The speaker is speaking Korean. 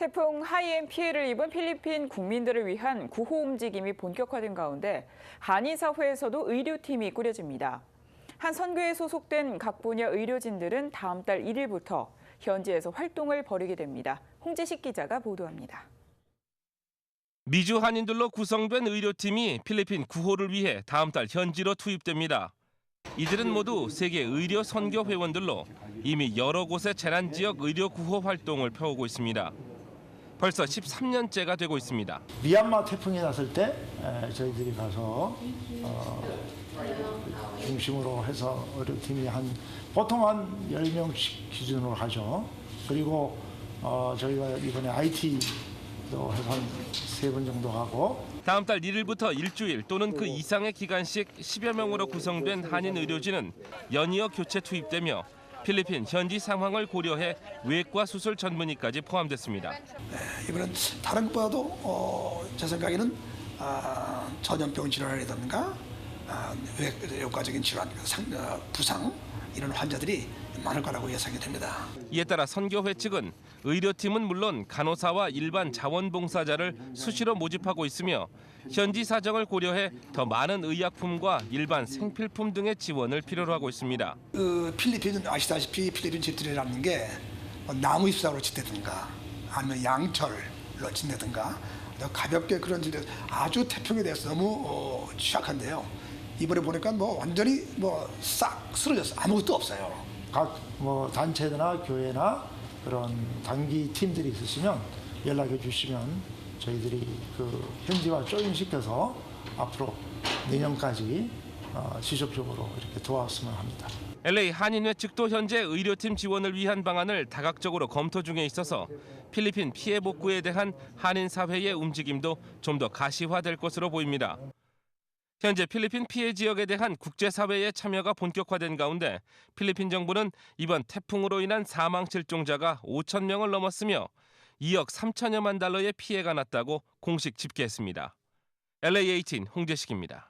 태풍 하이엔 피해를 입은 필리핀 국민들을 위한 구호 움직임이 본격화된 가운데 한인사회에서도 의료팀이 꾸려집니다. 한 선교에 소속된 각 분야 의료진들은 다음 달 1일부터 현지에서 활동을 벌이게 됩니다. 홍재식 기자가 보도합니다. 미주 한인들로 구성된 의료팀이 필리핀 구호를 위해 다음 달 현지로 투입됩니다. 이들은 모두 세계 의료 선교 회원들로 이미 여러 곳의 재난 지역 의료 구호 활동을 펴오고 있습니다. 벌써 13년째가 되고 있습니다. 미얀마 태풍이 났을 때 에, 저희들이 가서 어, 중심으로 해서 의료팀이 한 보통 한 10명씩 기준으로 하죠. 그리고 어, 저희가 이번에 IT도 해서 한세번 정도 하고 다음 달 1일부터 일주일 또는 그 이상의 기간씩 10여 명으로 구성된 한인 의료진은 연이어 교체 투입되며 필리핀 현지 상황을 고려해 외과 수술 전문의까지 포함됐습니다. 이번엔 다른 것보다도 어, 제 생각에는 아, 전염병 질환이라든가 아, 외- 외과적인 질환, 상, 어, 부상 이런 환자들이 많을 거라고 예상이 됩니다. 이에 따라 선교회 측은 의료팀은 물론 간호사와 일반 자원봉사자를 수시로 모집하고 있으며 현지 사정을 고려해 더 많은 의약품과 일반 생필품 등의 지원을 필요로 하고 있습니다. 그 필리핀은 아시다시피 필리핀 집들이라는 게뭐 나무 잎사로 짓다든가 아니면 양철로 짓다든가 가볍게 그런 짓 아주 태풍에 대해서 너무 어, 취약한데요. 이번에 보니까 뭐 완전히 뭐 싹 쓰러졌어 아무것도 없어요. 각 뭐 단체나 교회나 그런 단기 팀들이 있으시면 연락해 주시면 저희들이 그 현지화 조인시켜서 앞으로 내년까지 어, 지속적으로 이렇게 도왔으면 합니다. LA 한인회 측도 현재 의료팀 지원을 위한 방안을 다각적으로 검토 중에 있어서 필리핀 피해 복구에 대한 한인 사회의 움직임도 좀 더 가시화될 것으로 보입니다. 현재 필리핀 피해 지역에 대한 국제사회의 참여가 본격화된 가운데 필리핀 정부는 이번 태풍으로 인한 사망 실종자가 5천 명을 넘었으며 2억 3천여만 달러의 피해가 났다고 공식 집계했습니다. LA18 홍재식입니다.